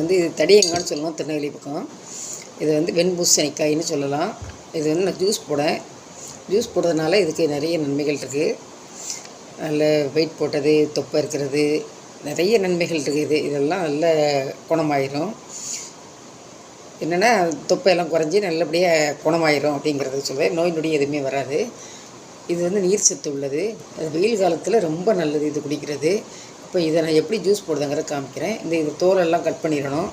வந்து இது தடியங்கான்னு சொல்லுவோம் திருநெல்வேலி பக்கம். இது வந்து வெண்பூசணிக்காயின்னு சொல்லலாம். இது வந்து நான் ஜூஸ் போடேன். ஜூஸ் போடுறதுனால இதுக்கு நிறைய நன்மைகள் இருக்குது நல்ல வெயிட் போட்டது தொப்பை இருக்கிறது நிறைய நன்மைகள் இருக்குது இதெல்லாம் நல்ல குணமாயிரும். என்னென்னா தொப்பையெல்லாம் குறைஞ்சி நல்லபடியாக குணமாயிரும் அப்படிங்கிறத சொல்லுவேன் நோய் நொடி எதுவுமே வராது. இது வந்து நீர் சத்து உள்ளது. அது வெயில் காலத்தில் ரொம்ப நல்லது இது குடிக்கிறது. இப்போ இதை நான் எப்படி ஜூஸ் போடுதுங்கிற காமிக்கிறேன். இந்த இது தோலெல்லாம் கட் பண்ணிடணும்.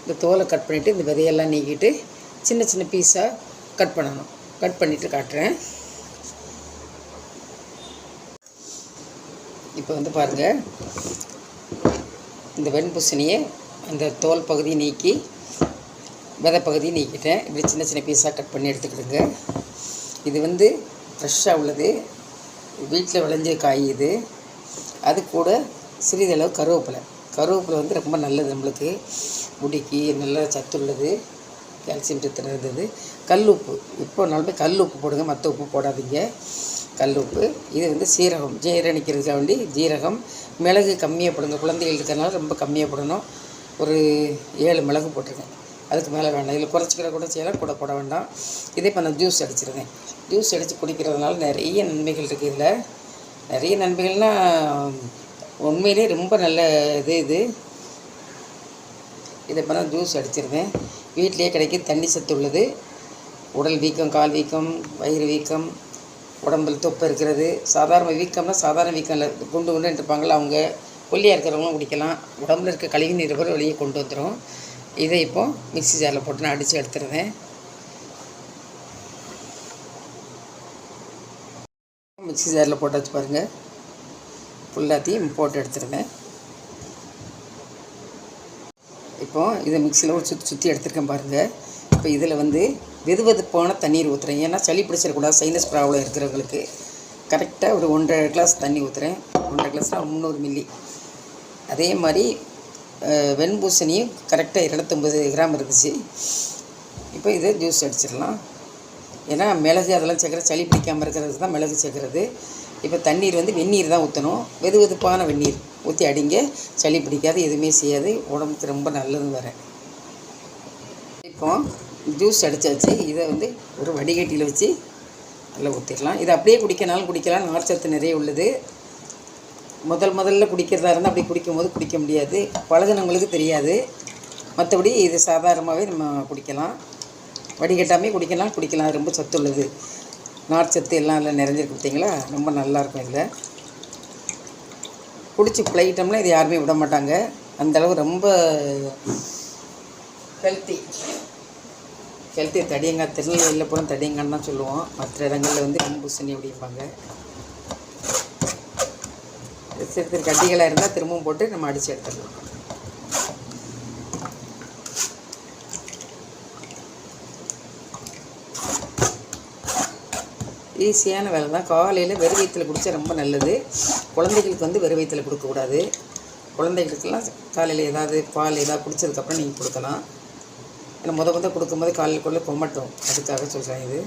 இந்த தோலை கட் பண்ணிவிட்டு இந்த விதையெல்லாம் நீக்கிட்டு சின்ன சின்ன பீஸாக கட் பண்ணணும். கட் பண்ணிவிட்டு காட்டுறேன். இப்போ வந்து பாருங்கள் இந்த வெண்பூசணியை அந்த தோல் பகுதியை நீக்கி விதை பகுதியை நீக்கிட்டேன். இப்படி சின்ன சின்ன பீஸாக கட் பண்ணி எடுத்துக்கிடுங்க. இது வந்து ஃப்ரெஷ்ஷாக உள்ளது. வீட்டில் விளைஞ்ச காய் இது. அது கூட சிறிதளவு கருவேப்பிலை. கருவேப்பிலை வந்து ரொம்ப நல்லது நம்மளுக்கு. முடிக்கு நல்ல சத்து உள்ளது. கால்சியம் சத்து இருந்தது கல் உப்பு. இப்போ நாலுமே கல் உப்பு போடுங்க. மற்ற உப்பு போடாதீங்க. கல் உப்பு. இது வந்து சீரகம். ஜீரணிக்கிறதுக்காக வேண்டி ஜீரகம். மிளகு கம்மியாக போடுங்க குழந்தைகள் இருக்கிறனால ரொம்ப கம்மியாக போடணும். ஒரு ஏழு மிளகு போட்டிருக்கேன் அதுக்கு மேலே வேண்டாம். இதில் குறைச்சிக்கிற கூட செய்யலாம். கூட போட வேண்டாம். இதே இப்போ நான் ஜூஸ் அடிச்சிருக்கேன் ஜூஸ் அடித்து குடிக்கிறதுனால நிறைய நன்மைகள் இருக்குது இதில். நிறைய நன்மைகள்னால் உண்மையிலே ரொம்ப நல்ல இது இது. இதை இப்போ நான் ஜூஸ் அடிச்சிருந்தேன். வீட்டிலே கிடைக்க தண்ணி சத்து உள்ளது. உடல் வீக்கம் கால் வீக்கம் வயிறு வீக்கம் உடம்பில் தொப்பை இருக்கிறது. சாதாரண வீக்கம்னா சாதாரண வீக்கம் இல்லை. குண்டு குண்டுன்னு இருப்பாங்கள்ல அவங்க. ஒல்லியாக இருக்கிறவங்களும் குடிக்கலாம். உடம்புல இருக்க கழிவு நீர் கூட வெளியே கொண்டு வந்துடும் இதை இப்போ மிக்ஸி ஜாரில் போட்டு நான் அடித்து எடுத்துருந்தேன். மிக்ஸி ஜாரில் போட்டு வச்சு பாருங்கள் ஃபுல்லாத்தையும் போட்டு எடுத்துருவேன். இப்போது இதை மிக்சியில் ஒரு சுற்றி சுற்றி எடுத்துருக்கேன் பாருங்கள் இப்போ இதில் வந்து வெது வெதுப்பான தண்ணீர் ஊற்றுறேன் ஏன்னா சளி பிடிச்சிடக்கூடாது. சைனஸ் ப்ராப்ளம் இருக்கிறவங்களுக்கு கரெக்டாக ஒரு ஒன்றரை கிளாஸ் தண்ணி ஊற்றுறேன் ஒன்றரை கிளாஸ்னால் முந்நூறு மில்லி அதே மாதிரி வெண்பூசணியும் கரெக்டாக இருநூத்தம்பது கிராம் இருந்துச்சு. இப்போ இதை ஜூஸ் அடிச்சிடலாம். ஏன்னா மிளகு அதெல்லாம் சேர்க்குற சளி பிடிக்காமல் இருக்கிறது தான் மிளகு சேர்க்குறது. இப்போ தண்ணீர் வந்து வெந்நீர் தான் ஊற்றணும் வெது வெதுப்பான வெந்நீர் ஊற்றி அடிங்க. சளி பிடிக்காது எதுவுமே செய்யாது. உடம்புக்கு ரொம்ப நல்லது வர இப்போ ஜூஸ் அடித்தாச்சு இதை வந்து ஒரு வடிகட்டியில் வச்சு நல்லா ஊற்றிடலாம் இதை அப்படியே குடிக்கனாலும் குடிக்கலாம். நார்ச்சத்து நிறைய உள்ளது. முதல் முதல்ல குடிக்கிறதா இருந்தால் அப்படி குடிக்கும்போது குடிக்க முடியாது. பழகினவங்களுக்கு தெரியாது. மற்றபடி இது சாதாரணமாகவே நம்ம குடிக்கலாம். வடிகட்டாமே குடிக்கலாம். குடிக்கலாம் ரொம்ப சத்து உள்ளது நார்ச்சத்து எல்லாம் அதில் நிறைஞ்சிருக்கு பார்த்தீங்களா? ரொம்ப நல்லாயிருக்கும் இதில். பிடிச்சி பழகிட்டோம்னா இது யாருமே விட மாட்டாங்க. அந்தளவு ரொம்ப ஹெல்த்தி ஹெல்த்தி தடியங்காய் திருநெல்வேலியில் போனால் தடியங்கான்னு தான் சொல்லுவோம். மற்ற இடங்களில் வந்து வெண்பூசணி அப்படிம்பாங்க. சிறு சிறு கட்டிகளாக இருந்தால் திரும்பவும் போட்டு நம்ம அடித்து எடுத்துடலாம் ஈஸியான வேலை தான் காலையில் வெறும் வயிற்றில் குடித்தா ரொம்ப நல்லது. குழந்தைகளுக்கு வந்து வெறும் வயிற்றில் கொடுக்கக்கூடாது. குழந்தைகளுக்கெல்லாம் காலையில் ஏதாவது பால் ஏதாவது குடித்ததுக்கப்புறம் நீங்கள் கொடுக்கலாம். ஏன்னா முத முத கொடுக்கும்போது காலையில் கொள்ள கொமட்டும். அதுக்காக சொல்கிறேன் இது.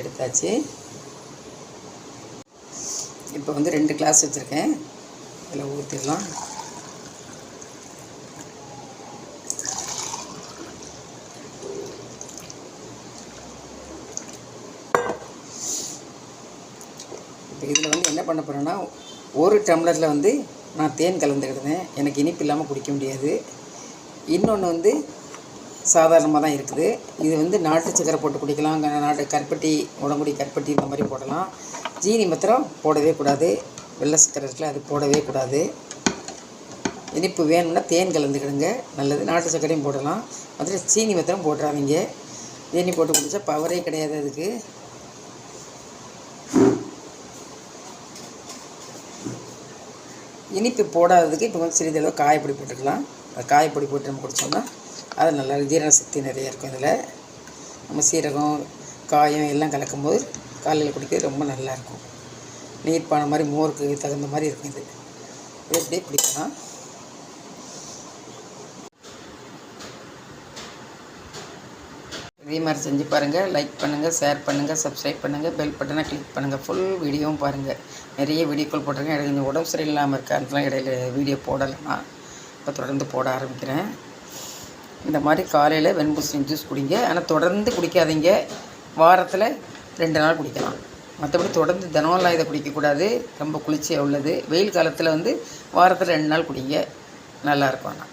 எடுத்தாச்சு. இப்போ வந்து ரெண்டு கிளாஸ் வச்சுருக்கேன். இதில் ஊற்றிடலாம் இதில் வந்து என்ன பண்ண போகிறேன்னா ஒரு டம்ளரில் வந்து நான் தேன் கலந்துக்கிட்டேன் எனக்கு இனிப்பு இல்லாமல் குடிக்க முடியாது. இன்னொன்று வந்து சாதாரணமாக தான் இருக்குது. இது வந்து நாட்டு சக்கரை போட்டு குடிக்கலாம். நாட்டு கற்பட்டி உடம்புடி கற்பட்டி இந்த மாதிரி போடலாம். ஜீனி மாத்திரம் போடவே கூடாது. வெள்ளை சக்கரை இருக்குல்ல அது போடவே கூடாது. இனிப்பு வேணும்னா தேன் கலந்துக்கிடுங்க. நல்லது. நாட்டு சக்கரையும் போடலாம். அதில் சீனி மாத்திரம் போட்டுறாதீங்க. தேனி போட்டு குடித்தா பவரே கிடையாது அதுக்கு. இனிப்பு போடாததுக்கு இப்போ வந்து சிறிதளவு காயப்பொடி போட்டுக்கலாம். அந்த காயப்பொடி போட்டு நம்ம குடித்தோம்னா அது நல்லா ஜீரண சக்தி நிறைய இருக்கும் இதில். நம்ம சீரகம் காயம் எல்லாம் கலக்கும்போது காலையில் குடிக்கிறது ரொம்ப நல்லாயிருக்கும் நீர் பானை மாதிரி மோருக்கு தகுந்த மாதிரி இருக்கும் இது. இது அப்படியே குடிக்கலாம். இதே மாதிரி செஞ்சு பாருங்கள் லைக் பண்ணுங்கள் ஷேர் பண்ணுங்கள் சப்ஸ்கிரைப் பண்ணுங்கள் பெல் பட்டனை கிளிக் பண்ணுங்கள் ஃபுல் வீடியோவும் பாருங்கள் நிறைய வீடியோக்கள் போட்டிருக்கேன். எனக்கு கொஞ்சம் உடம்பு சரியில்லாமல் இருக்கா அதெல்லாம் இடையில வீடியோ போடலைன்னா இப்போ தொடர்ந்து போட ஆரம்பிக்கிறேன். இந்த மாதிரி காலையில் வெண்பூசணி ஜூஸ் குடிங்க. ஆனால் தொடர்ந்து குடிக்காதீங்க. வாரத்தில் ரெண்டு நாள் குடிக்கலாம். மற்றபடி தொடர்ந்து தினம்லாம் இதை குடிக்கக்கூடாது. ரொம்ப குளிர்ச்சியாக உள்ளது. வெயில் காலத்தில் வந்து வாரத்தில் ரெண்டு நாள் குடிங்க. நல்லாயிருக்கும் ஆனால்